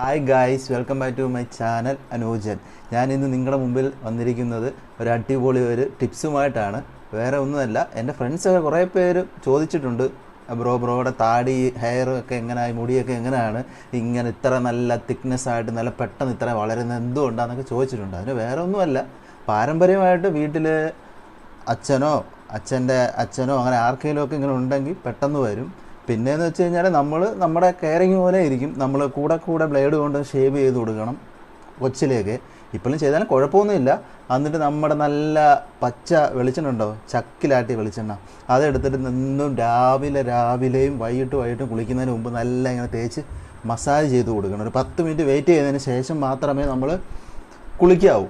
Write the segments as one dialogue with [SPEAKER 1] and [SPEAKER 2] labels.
[SPEAKER 1] Hi guys welcome back to my channel Anujan ഞാൻ ഇന്ന് നിങ്ങളുടെ മുമ്പിൽ വന്നിരിക്കുന്നത് ഒരു അടിപൊളി ഒരു ടിപ്സുമായിട്ടാണ്. വേറെ ഒന്നുമല്ല എന്റെ ഫ്രണ്ട്സൊക്കെ കുറേ പേര് ചോദിച്ചിട്ടുണ്ട്. ബ്രോ ബ്രോയുടെ താടി ഹെയർ ഒക്കെ എങ്ങനെയായി മുടിയൊക്കെ എങ്ങനെയാണ് ഇങ്ങനെ ഇത്ര നല്ല തിക്നെസ് ആയിട്ട് നല്ല പെട്ടെന്ന് ഇത്ര വളരുന്നത് എന്തുകൊണ്ടാണെന്നൊക്കെ ചോദിച്ചിട്ടുണ്ട്. അതിന് വേറെ ഒന്നുമല്ല പാരമ്പര്യമായിട്ട് വീട്ടിൽ അച്ഛനോ അച്ഛന്റെ അച്ഛനോ അങ്ങനെ ആർക്കെങ്കിലും ഒക്കെ ഇങ്ങനെ ഉണ്ടെങ്കിൽ പെട്ടെന്ന് വരും. പിന്നെയെന്ന് വെച്ച് കഴിഞ്ഞാൽ നമ്മൾ നമ്മുടെ കെയറിങ് പോലെ ഇരിക്കും. നമ്മൾ കൂടെ കൂടെ ബ്ലേഡ് കൊണ്ട് ഷേവ് ചെയ്ത് കൊടുക്കണം കൊച്ചിലേക്ക്. ഇപ്പോഴും ചെയ്താലും കുഴപ്പമൊന്നുമില്ല. എന്നിട്ട് നമ്മുടെ നല്ല പച്ച വെളിച്ചെണ്ണ ഉണ്ടോ ചക്കിലാട്ടി വെളിച്ചെണ്ണ. അതെടുത്തിട്ട് നിന്നും രാവിലെ രാവിലെയും വൈകിട്ട് വൈകിട്ടും കുളിക്കുന്നതിന് മുമ്പ് നല്ല ഇങ്ങനെ തേച്ച് മസാജ് ചെയ്ത് കൊടുക്കണം. ഒരു പത്ത് മിനിറ്റ് വെയിറ്റ് ചെയ്തതിന് ശേഷം മാത്രമേ നമ്മൾ കുളിക്കാവൂ.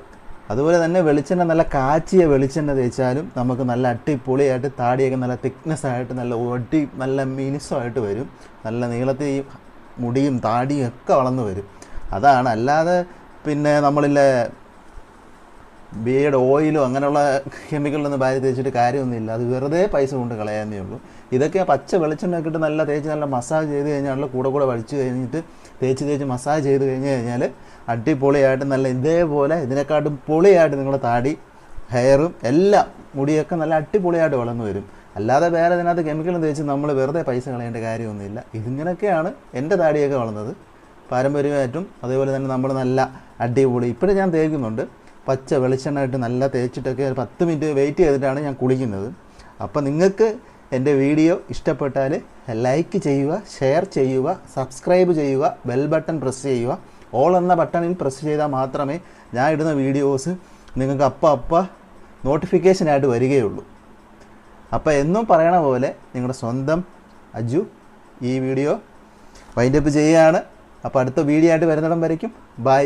[SPEAKER 1] അതുപോലെ തന്നെ വെളിച്ചെണ്ണ നല്ല കാച്ചിയ വെളിച്ചെണ്ണ തേച്ചാലും നമുക്ക് നല്ല അടിപൊളിയായിട്ട് താടിയൊക്കെ നല്ല തിക്നെസ് ആയിട്ട് നല്ല ഒടി നല്ല മിനുസമായിട്ട് വരും. നല്ല നീളത്തിൽ ഈ മുടിയും താടിയും ഒക്കെ വളർന്നു വരും. അതാണ്. അല്ലാതെ പിന്നെ നമ്മളിലെ ബിയുടെ ഓയിലോ അങ്ങനെയുള്ള കെമിക്കലൊന്നും ഭാര്യ തേച്ചിട്ട് കാര്യമൊന്നുമില്ല. അത് വെറുതെ പൈസ കൊണ്ട് കളയാന്നേ ഉള്ളൂ. ഇതൊക്കെ പച്ച വെളിച്ചെണ്ണ ഇട്ട് നല്ല തേച്ച് നല്ല മസാജ് ചെയ്ത് കഴിഞ്ഞാൽ കൂടെ കൂടെ വലിച്ചു കഴിഞ്ഞിട്ട് തേച്ച് തേച്ച് മസാജ് ചെയ്ത് കഴിഞ്ഞ് കഴിഞ്ഞാൽ അടിപൊളിയായിട്ട് നല്ല ഇതേപോലെ ഇതിനെക്കാട്ടും പൊളിയായിട്ട് നിങ്ങളുടെ താടി ഹെയറും എല്ലാം മുടിയൊക്കെ നല്ല അടിപൊളിയായിട്ട് വളർന്നു വരും. അല്ലാതെ വേറെ ഇതിനകത്ത് കെമിക്കലും തേച്ച് നമ്മൾ വെറുതെ പൈസ കളയേണ്ട കാര്യമൊന്നുമില്ല. ഇതിങ്ങനെയൊക്കെയാണ് എന്റെ താടിയൊക്കെ വളർന്നത്. പാരമ്പര്യമായിട്ടും അതേപോലെ തന്നെ നമ്മൾ നല്ല അടിപൊളി ഇപ്പോഴും ഞാൻ തേക്കുന്നുണ്ട്. പച്ച വെളിച്ചെണ്ണ ഇട്ട് നല്ല തേച്ചിട്ടൊക്കെ ഒരു പത്ത് മിനിറ്റ് വെയിറ്റ് ചെയ്തിട്ടാണ് ഞാൻ കുളിക്കുന്നത്. അപ്പോൾ നിങ്ങൾക്ക് എന്റെ വീഡിയോ ഇഷ്ടപ്പെട്ടാൽ ലൈക്ക് ചെയ്യുക ഷെയർ ചെയ്യുക സബ്സ്ക്രൈബ് ചെയ്യുക ബെൽ ബട്ടൺ പ്രസ് ചെയ്യുക. ഓൾ എന്ന ബട്ടണിൽ പ്രസ് ചെയ്താൽ മാത്രമേ ഞാൻ ഇടുന്ന വീഡിയോസ് നിങ്ങൾക്ക് അപ്പം അപ്പം നോട്ടിഫിക്കേഷനായിട്ട് വരികയുള്ളൂ. അപ്പോൾ എന്നും പറയണ പോലെ നിങ്ങളുടെ സ്വന്തം അജു ഈ വീഡിയോ വൈൻഡപ്പ് ചെയ്യുകയാണ്. അപ്പോൾ അടുത്ത വീഡിയോ ആയിട്ട് വരുന്നിടം വരയ്ക്കും. ബൈ